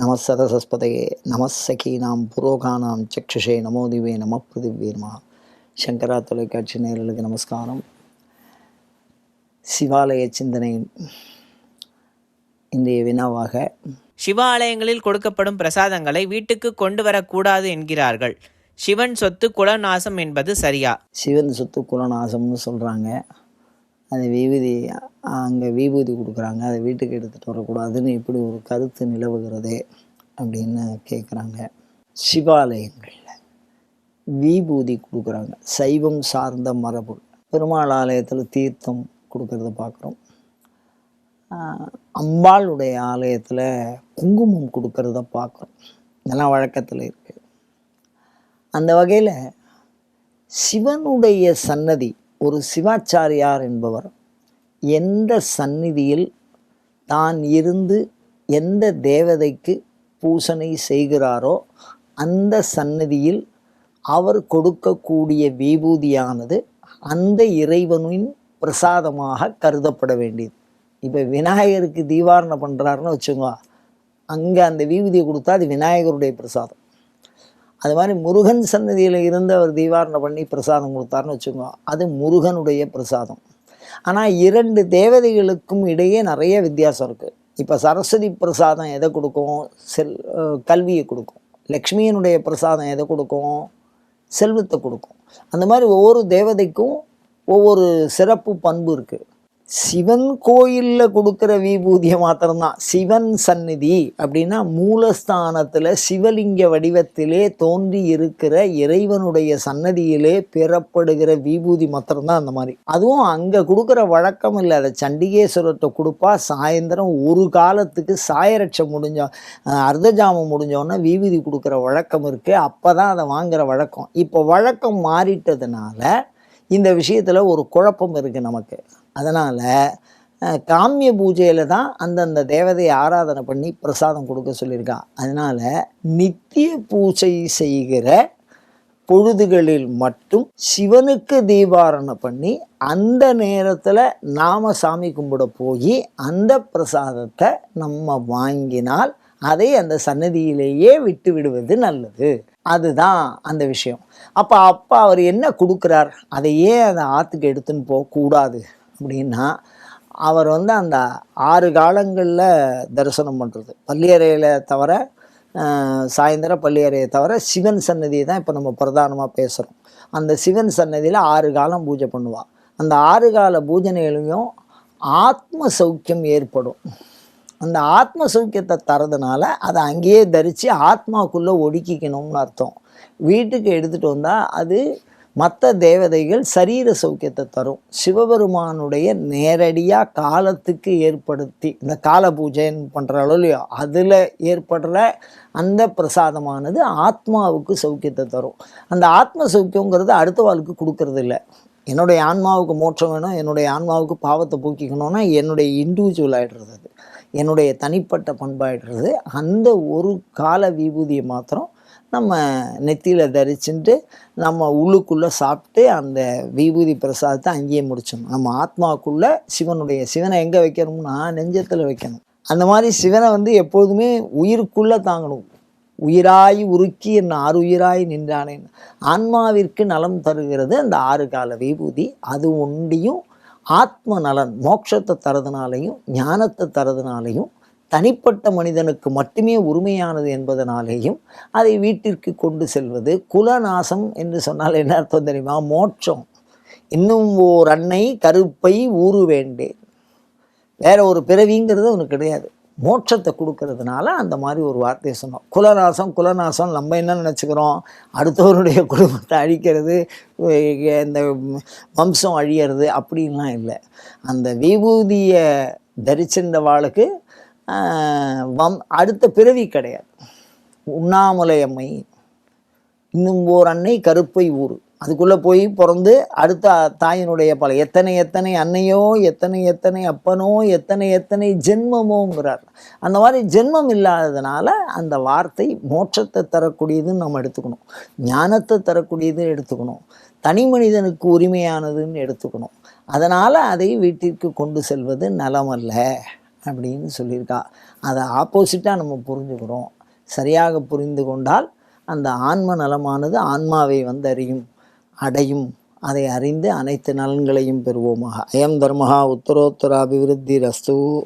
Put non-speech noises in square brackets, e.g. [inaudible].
நமசதசஸ்பதையே நமசகீனாம் புரோகானாம் சக்ஷுஷே நமோதிவே நம பிருதிவே நம. சங்கரா தொலைக்காட்சி நேயர்களுக்கு நமஸ்காரம். சிவாலய சிந்தனை இன்றைய வினாவாக சிவாலயங்களில் கொடுக்கப்படும் பிரசாதங்களை வீட்டுக்கு கொண்டு வரக்கூடாது என்கிறார்கள். சிவன் சொத்து குலநாசம் என்பது சரியா? சிவன் சொத்து குலநாசம்னு சொல்கிறாங்க அந்த விபூதி அங்கே விபூதி கொடுக்குறாங்க. அதை வீட்டுக்கு எடுத்துகிட்டு வரக்கூடாதுன்னு இப்படி ஒரு கருத்து நிலவுகிறது அப்படின்னு கேட்குறாங்க சிவாலயங்களில் விபூதி கொடுக்குறாங்க. சைவம் சார்ந்த மரபு பெருமாள் ஆலயத்தில் தீர்த்தம் கொடுக்கறத பார்க்குறோம் அம்பாளுடைய ஆலயத்தில் குங்குமம் கொடுக்கறத பார்க்குறோம் இதெல்லாம் வழக்கத்தில் இருக்குது அந்த வகையில் சிவனுடைய சன்னதி ஒரு சிவாச்சாரியார் என்பவர் எந்த சந்நிதியில் தான் இருந்து எந்த தேவதைக்கு பூசனை செய்கிறாரோ அந்த சந்நிதியில் அவர் கொடுக்கக்கூடிய விபூதியானது அந்த இறைவனின் பிரசாதமாக கருதப்பட வேண்டியது. இப்போ விநாயகருக்கு தீவாரணை பண்ணுறாருன்னு வச்சுக்கோங்க. அங்கே அந்த விபூதியை கொடுத்தா அது விநாயகருடைய பிரசாதம். அது மாதிரி முருகன் சன்னதியில் இருந்து அவர் தீவாரணை பண்ணி பிரசாதம் கொடுத்தாருன்னு வச்சுக்கோங்க அது முருகனுடைய பிரசாதம். ஆனால் இரண்டு தேவதைகளுக்கும் இடையே நிறைய வித்தியாசம் இருக்குது இப்போ சரஸ்வதி பிரசாதம் எதை கொடுக்கும்? செல் கல்வியை கொடுக்கும். லக்ஷ்மியினுடைய பிரசாதம் எதை கொடுக்கும்? செல்வத்தை கொடுக்கும். அந்த மாதிரி ஒவ்வொரு தேவதைக்கும் ஒவ்வொரு சிறப்பு பண்பு இருக்குது சிவன் கோயிலில் கொடுக்குற விபூதியை மாத்திரம்தான். சிவன் சந்நிதி அப்படின்னா மூலஸ்தானத்தில் சிவலிங்க வடிவத்திலே தோன்றி இருக்கிற இறைவனுடைய சன்னதியிலே பெறப்படுகிற விபூதி மாத்திரம்தான் அந்த மாதிரி. அதுவும் அங்கே கொடுக்குற வழக்கம் இல்லை. அதை சண்டிகேஸ்வரத்தை கொடுப்பா. சாயந்தரம் ஒரு காலத்துக்கு சாயரட்சம் முடிஞ்ச அர்த்தஜாமம் முடிஞ்சோடனே விபூதி கொடுக்குற வழக்கம் இருக்குது அப்போ தான் அதை வாங்குகிற வழக்கம். இப்போ வழக்கம் மாறிட்டதுனால இந்த விஷயத்தில் ஒரு குழப்பம் இருக்குது நமக்கு. அதனால் காமிய பூஜையில் தான் அந்தந்த தேவதையை ஆராதனை பண்ணி பிரசாதம் கொடுக்க சொல்லியிருக்கான் அதனால் நித்திய பூஜை செய்கிற பொழுதுகளில் மட்டும் சிவனுக்கு தீபாரணை பண்ணி அந்த நேரத்தில் நாம சாமி கும்பிட போய் அந்த பிரசாதத்தை நம்ம வாங்கினால் அதை அந்த சன்னதியிலேயே விட்டு விடுவது நல்லது. அதுதான் அந்த விஷயம். அப்போ அப்பா அவர் என்ன கொடுக்குறார்? அதையே அந்த ஆற்றுக்கு எடுத்துன்னு போகக்கூடாது. அப்படின்னா அவர் வந்து அந்த ஆறு காலங்களில் தரிசனம் பண்ணுறது பள்ளியறையில் தவிர சாயந்தரம் பள்ளியறையை தவிர சிவன் சன்னதியை தான் இப்போ நம்ம பிரதானமாக பேசுகிறோம் அந்த சிவன் சன்னதியில் ஆறு காலம் பூஜை பண்ணுவாள் அந்த ஆறு கால பூஜனையிலையும் ஆத்ம சௌக்கியம் ஏற்படும். அந்த ஆத்ம சௌக்கியத்தை தரதுனால அதை அங்கேயே தரித்து ஆத்மாக்குள்ளே ஒடுக்கிக்கணும்னு அர்த்தம். வீட்டுக்கு எடுத்துகிட்டு வந்தால் அது மற்ற தேவதைகள் சரீர சௌக்கியத்தை தரும். சிவபெருமானுடைய நேரடியாக காலத்துக்கு ஏற்படுத்தி இந்த கால பூஜைன்னு பண்ணுறாலோ இல்லையோ அதில் ஏற்படுற அந்த பிரசாதமானது ஆத்மாவுக்கு சௌக்கியத்தை தரும். அந்த ஆத்ம சௌக்கியங்கிறது அடுத்த வாழ்க்கை கொடுக்கறது இல்லை என்னுடைய ஆன்மாவுக்கு மோட்சம் வேணும் என்னுடைய ஆன்மாவுக்கு பாவத்தை போக்கிக்கணும்னா என்னுடைய இண்டிவிஜுவல் ஆகிடுறது அது. என்னுடைய தனிப்பட்ட பண்பாயிடுறது. அந்த ஒரு கால விபூதியை மாத்திரம் நம்ம நெத்தியில் தரிச்சுட்டு நம்ம உள்ளுக்குள்ளே சாப்பிட்டு அந்த விபூதி பிரசாதத்தை அங்கேயே முடிச்சோம் நம்ம ஆத்மாவுக்குள்ளே சிவனுடைய சிவனை எங்கே வைக்கணும்னா நெஞ்சத்தில் வைக்கணும். அந்த மாதிரி சிவனை வந்து எப்போதுமே உயிருக்குள்ளே தாங்கணும். உயிராய் உருக்கி என் ஆறு உயிராய் நின்றானேன் ஆன்மாவிற்கு நலம் தருகிறது அந்த ஆறு கால விபூதி. அது ஒண்டியும் ஆத்ம நலன் மோட்சத்தை தரதுனாலையும் ஞானத்தை தரதுனாலையும் தனிப்பட்ட மனிதனுக்கு மட்டுமே உரிமையானது என்பதனாலேயும் அதை வீட்டிற்கு கொண்டு செல்வது குலநாசம் என்று சொன்னால் என்ன அர்த்தம் தெரியுமா? மோட்சம். இன்னும் ஓர் அன்னை கருப்பை ஊறு வேண்டேன். வேற ஒரு பிறவிங்கிறது அவனுக்கு கிடையாது. மோட்சத்தை கொடுக்கறதுனால அந்த மாதிரி ஒரு வார்த்தையை சொன்னோம். குலநாசம் குலநாசம் நம்ம என்ன நினச்சிக்கிறோம்? அடுத்தவருடைய [laughs] குடும்பத்தை அழிக்கிறது இந்த வம்சம் அழியிறது அப்படின்லாம் இல்லை. அந்த விபூதியை தரிச்சிருந்த வாளுக்கு வம் அடுத்த பிறவி கிடையாது. உண்ணாமலை அம்மை இன்னும் ஓர் அன்னை கருப்பை ஊர் அதுக்குள்ளே போய் பிறந்து அடுத்த தாயினுடைய பல எத்தனை எத்தனை அன்னையோ எத்தனை எத்தனை அப்பனோ எத்தனை எத்தனை ஜென்மமோங்கிறார். அந்த மாதிரி ஜென்மம் இல்லாததுனால அந்த வார்த்தை மோட்சத்தை தரக்கூடியதுன்னு நம்ம எடுத்துக்கணும். ஞானத்தை தரக்கூடியது எடுத்துக்கணும். தனி மனிதனுக்கு உரிமையானதுன்னு எடுத்துக்கணும். அதனால் அதை வீட்டிற்கு கொண்டு செல்வது நலமல்ல. அப்படின்னு சொல்லியிருக்கா. அதை ஆப்போசிட்டாக நம்ம புரிஞ்சுக்கிறோம். சரியாக புரிந்து கொண்டால் அந்த ஆன்ம நலமானது ஆன்மாவை வந்தறியும் அடையும். அதை அறிந்து அனைத்து நலன்களையும் பெறுவோமாக. அயம் தர்மஹா உத்தரோத்தர அபிவிருத்தி ரஸ்து